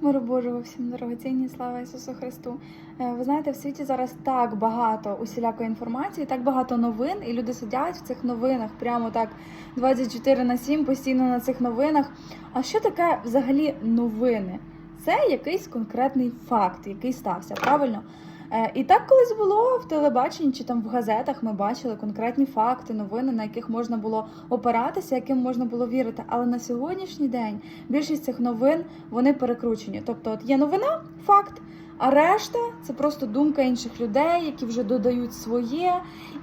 Миру Божого всім дорогоцінні, слава Ісусу Христу. Е, Ви знаєте, в світі зараз так багато усілякої інформації, так багато новин, і люди сидять в цих новинах прямо так 24 на 7, постійно на цих новинах. А що таке взагалі новини? Це якийсь конкретний факт, який стався, правильно? Е, І так колись було в телебаченні чи там в газетах. Ми бачили конкретні факти, новини, на яких можна було опиратися, яким можна було вірити. Але на сьогоднішній день більшість цих новин вони перекручені. Тобто, от є новина, факт. А решта це просто думка інших людей, які вже додають своє.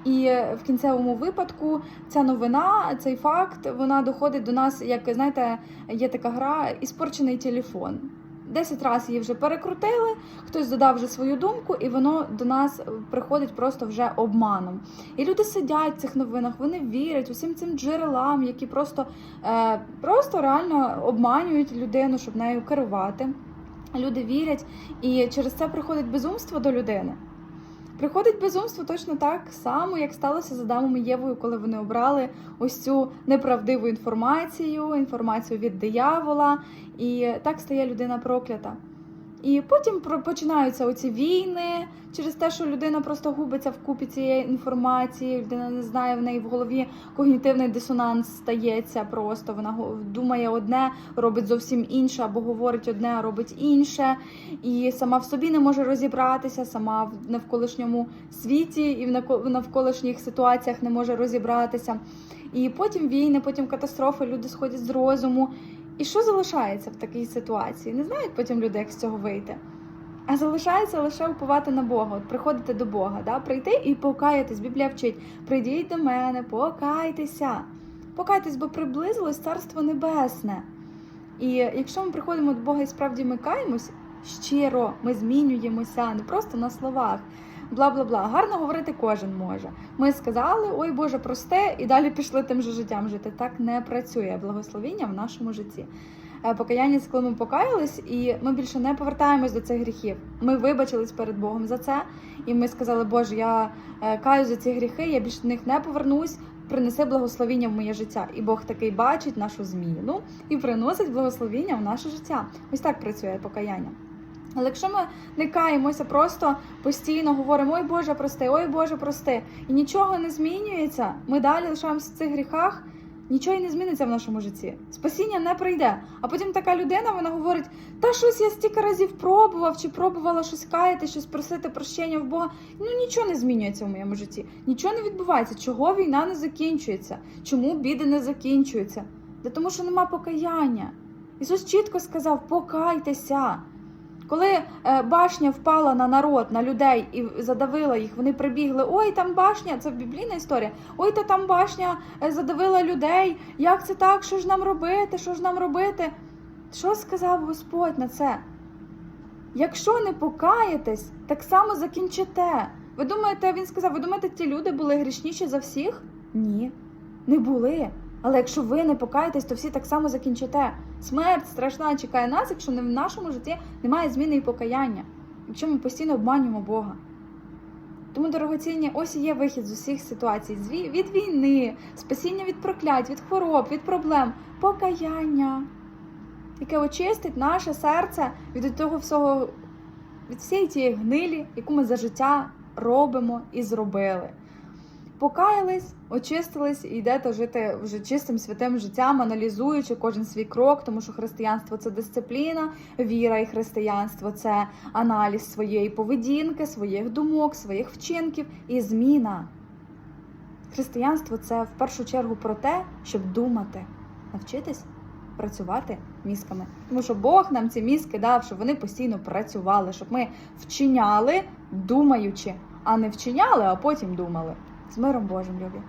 І е, в кінцевому випадку ця новина, цей факт, вона доходить до нас, як знаєте, є така гра іспорчений телефон. Десять разів її вже перекрутили, хтось додав вже свою думку, і воно до нас приходить просто вже обманом. І люди сидять в цих новинах, вони вірять усім цим джерелам, які просто, е, просто реально обманюють людину, щоб нею керувати. Люди вірять, і через це приходить безумство до людини. Приходить безумство точно так само, як сталося з Адамом і Євою, коли вони обрали ось цю неправдиву інформацію, інформацію від диявола, і так стає людина проклята. І потім починаються оці війни через те, що людина просто губиться в купі цієї інформації, людина не знає, в неї в голові когнітивний дисонанс стається просто. Вона думає одне, робить зовсім інше, або говорить одне, а робить інше. І сама в собі не може розібратися, сама в навколишньому світі і в навколишніх ситуаціях не може розібратися. І потім війни, потім катастрофи, люди сходять з розуму. І що залишається в такій ситуації? Не знають потім люди, як з цього вийти. А залишається лише уповати на Бога, от приходити до Бога, да? прийти і покаятись. Біблія вчить: прийдіть до мене, покайтеся. Покайтесь, бо приблизилось Царство Небесне. І якщо ми приходимо до Бога і справді ми каємось, щиро ми змінюємося, не просто на словах. Бла бла бла. Гарно говорити кожен може. Ми сказали, ой Боже, прости, і далі пішли тим же життям жити. Так не працює благословіння в нашому житті. Е, Покаяння це коли ми покаялись, і ми більше не повертаємось до цих гріхів. Ми вибачились перед Богом за це, і ми сказали, Боже, я е, каю за ці гріхи, я більше до них не повернусь. Принеси благословіння в моє життя, і Бог такий бачить нашу зміну і приносить благословіння в наше життя. Ось так працює покаяння. Але якщо ми не каємося, просто постійно говоримо Ой Боже, прости, ой Боже, прости, і нічого не змінюється, ми далі лишаємося в цих гріхах, нічого і не зміниться в нашому житті. Спасіння не прийде. А потім така людина вона говорить: та щось я стільки разів пробував, чи пробувала щось каяти, щось просити прощення в Бога. Ну нічого не змінюється в моєму житті, нічого не відбувається. Чого війна не закінчується? Чому біди не закінчуються? Та тому, що нема покаяння. Ісус чітко сказав: покайтеся. Коли е, башня впала на народ, на людей і задавила їх, вони прибігли. Ой, там башня, це біблійна історія. Ой, та там башня е, задавила людей. Як це так? Що ж нам робити? Що ж нам робити? Що сказав Господь на це? Якщо не покаєтесь, так само закінчите. Ви думаєте, він сказав, ви думаєте, ті люди були грішніші за всіх? Ні, не були. Але якщо ви не покаєтесь, то всі так само закінчите. Смерть страшна чекає нас, якщо не в нашому житті немає зміни і покаяння, якщо ми постійно обманюємо Бога. Тому, дорогоцінні, ось і є вихід з усіх ситуацій: від війни, спасіння від проклять, від хвороб, від проблем, покаяння, яке очистить наше серце від того всього, від всієї тієї гнилі, яку ми за життя робимо і зробили. Покаялись, очистились і йдете жити вже чистим святим життям, аналізуючи кожен свій крок, тому що християнство це дисципліна, віра і християнство це аналіз своєї поведінки, своїх думок, своїх вчинків і зміна. Християнство це в першу чергу про те, щоб думати, навчитись працювати мізками. Тому що Бог нам ці мізки дав, щоб вони постійно працювали, щоб ми вчиняли, думаючи, а не вчиняли, а потім думали. З миром Божим, любі!